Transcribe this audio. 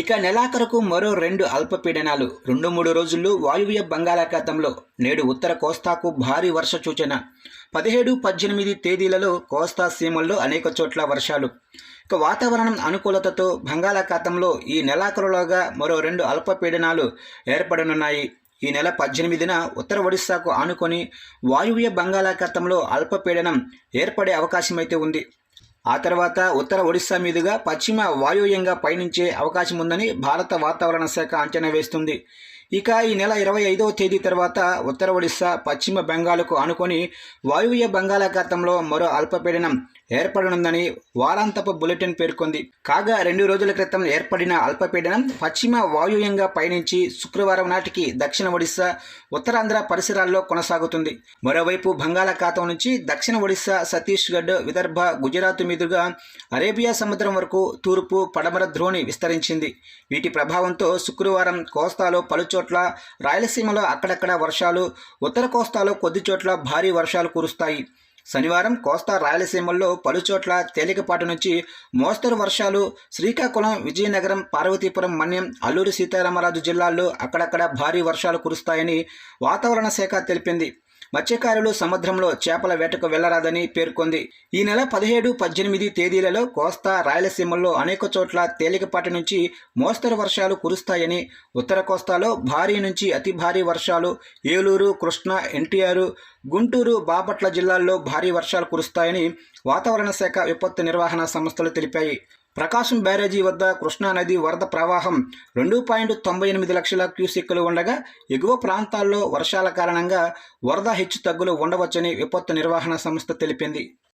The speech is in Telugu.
ఇక నెలాఖరుకు మరో రెండు అల్పపీడనాలు. రెండు మూడు రోజుల్లో వాయువ్య బంగాళాఖాతంలో నేడు ఉత్తర కోస్తాకు భారీ వర్ష సూచన. పదిహేడు పద్దెనిమిది తేదీలలో కోస్తా సీమల్లో అనేక చోట్ల వర్షాలు. ఇక వాతావరణం అనుకూలతతో బంగాళాఖాతంలో ఈ నెలాఖరులోగా మరో రెండు అల్పపీడనాలు ఏర్పడనున్నాయి. ఈ నెల పద్దెనిమిదిన ఉత్తర ఒడిశాకు ఆనుకొని వాయువ్య బంగాళాఖాతంలో అల్పపీడనం ఏర్పడే అవకాశమైతే ఉంది. ఆ తర్వాత ఉత్తర ఒడిశా మీదుగా పశ్చిమ వాయువ్యంగా పయనించే అవకాశం ఉందని భారత వాతావరణ శాఖ అంచనా వేస్తుంది. ఇక ఈ నెల ఇరవై ఐదవ తేదీ తర్వాత ఉత్తర ఒడిశా పశ్చిమ బెంగాల్కు ఆనుకొని వాయువ్య బంగాళాఖాతంలో మరో అల్పపీడనం ఏర్పడనుందని వారాంతపు బులెటిన్ పేర్కొంది. కాగా రెండు రోజుల క్రితం ఏర్పడిన అల్పపీడనం పశ్చిమ వాయువ్యంగా పయనించి శుక్రవారం నాటికి దక్షిణ ఒడిశా ఉత్తరాంధ్ర పరిసరాల్లో కొనసాగుతుంది. మరోవైపు బంగాళాఖాతం నుంచి దక్షిణ ఒడిశా ఛత్తీస్గఢ్ విదర్భ గుజరాత్ మీదుగా అరేబియా సముద్రం వరకు తూర్పు పడమర ద్రోణి విస్తరించింది. వీటి ప్రభావంతో శుక్రవారం కోస్తాలో పలుచోట్ల రాయలసీమలో అక్కడక్కడ వర్షాలు ఉత్తర కోస్తాలో కొద్ది చోట్ల భారీ వర్షాలు కురుస్తాయి. శనివారం కోస్తా రాయలసీమల్లో పలుచోట్ల తేలికపాటి నుంచి మోస్తరు వర్షాలు శ్రీకాకుళం విజయనగరం పార్వతీపురం మన్యం అల్లూరి సీతారామరాజు జిల్లాల్లో అక్కడక్కడ భారీ వర్షాలు కురుస్తాయని వాతావరణ శాఖ తెలిపింది. మత్స్యకారులు సముద్రంలో చేపల వేటకు వెళ్ళరాదని పేర్కొంది. ఈ నెల పదిహేడు పద్దెనిమిది తేదీలలో కోస్తా రాయలసీమల్లో అనేక చోట్ల తేలికపాటి నుంచి మోస్తరు వర్షాలు కురుస్తాయని ఉత్తర కోస్తాలో భారీ నుంచి అతి భారీ వర్షాలు ఏలూరు కృష్ణా ఎన్టీఆర్ గుంటూరు బాపట్ల జిల్లాల్లో భారీ వర్షాలు కురుస్తాయని వాతావరణ శాఖ విపత్తు నిర్వహణ సంస్థలు తెలిపాయి. ప్రకాశం బ్యారేజీ వద్ద కృష్ణా నది వరద ప్రవాహం రెండు పాయింట్ తొంభై ఎనిమిది లక్షల క్యూసెక్కులు ఉండగా ఎగువ ప్రాంతాల్లో వర్షాల కారణంగా వరద హెచ్చు తగ్గులు ఉండవచ్చని విపత్తు నిర్వహణ సంస్థ తెలిపింది.